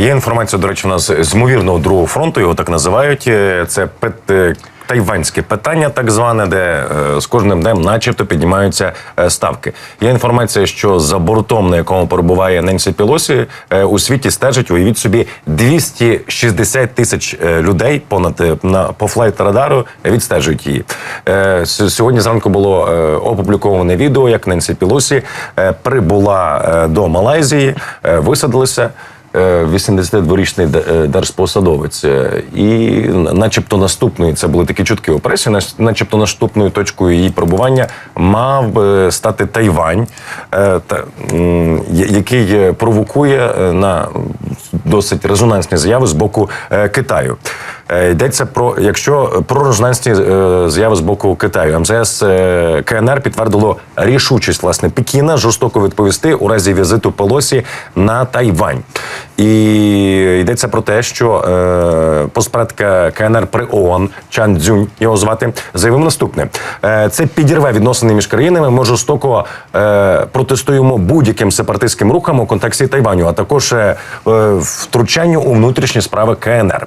Є інформація, до речі, у нас з ймовірного другого фронту, його так називають. Е, Це пет- е, тайванське питання, так зване, де е, з кожним днем, начебто, піднімаються ставки. Є інформація, що за бортом, на якому перебуває Ненсі Пілосі, у світі стежать, уявіть собі, 260 тисяч людей понад на по флайт радару відстежують її. Сьогодні зранку було опубліковане відео, як Ненсі Пілосі прибула до Малайзії, е, висадилася. Е, 82-річний е, держпосадовець, Е, і начебто наступною, це були такі чутки у начебто наступною точкою її перебування мав стати Тайвань, е, який е, провокує е, на досить резонансні заяви з боку е, Китаю. Е, Йдеться про якщо про резонансні е, заяви з боку Китаю, МЗС е, КНР підтвердило рішучість власне Пекіна жорстоко відповісти у разі візиту Пелосі на Тайвань. І йдеться про те, що е, постпредка КНР при ООН Чан Цзюнь, його звати, заявив наступне: е, це підірве відносини між країнами. Ми жорстоко е, протестуємо будь-яким сепаратистським рухам у контексті Тайваню, а також е, е, втручанню у внутрішні справи КНР.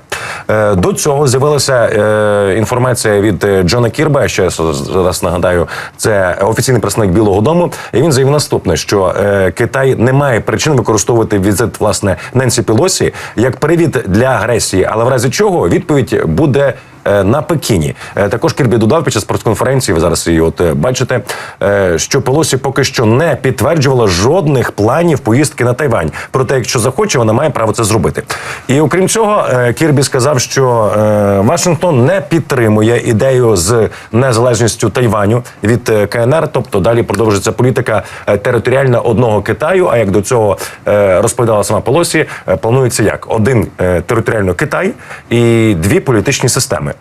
Е, до цього з'явилася е, інформація від е, Джона Кірба. Ще раз зараз нагадаю, це офіційний представник Білого Дому. І він заявив наступне: що е, Китай не має причин використовувати візит власне Ненсі Пілосі як привід для агресії, але в разі чого відповідь буде. Е, На Пекіні Е, також Кірбі додав під час прес-конференції. Ви зараз її от е, бачите, що Пелосі поки що не підтверджувала жодних планів поїздки на Тайвань. Проте, якщо захоче, вона має право це зробити. І окрім цього, Кірбі сказав, що Вашингтон не підтримує ідею з незалежністю Тайваню від КНР, тобто далі продовжується політика територіальна одного Китаю. А як до цього розповідала сама Пелосі, планується як один територіально Китай і дві політичні системи.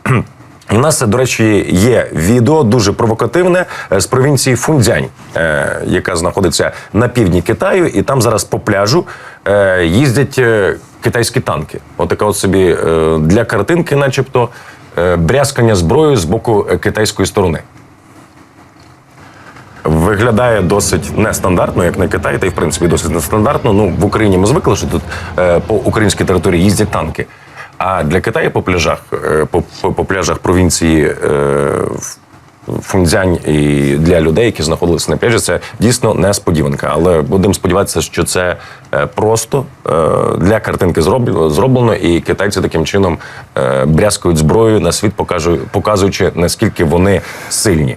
У нас, до речі, є відео дуже провокативне е, з провінції Фунцзянь, е, яка знаходиться на півдні Китаю, і там зараз по пляжу е, їздять китайські танки. Отака от собі для картинки, начебто, брязкання зброєю з боку китайської сторони. Виглядає досить нестандартно, як на Китаї, та й в принципі досить нестандартно. Ну в Україні ми звикли, що тут по українській території їздять танки. А для Китаю по пляжах, е, по, по, по пляжах провінції е, Фунцзянь і для людей, які знаходилися на пляжі, це дійсно несподіванка. Але будемо сподіватися, що це е, просто для картинки зроб- зроблено, і китайці таким чином брязкають зброєю на світ, покажу- показуючи наскільки вони сильні.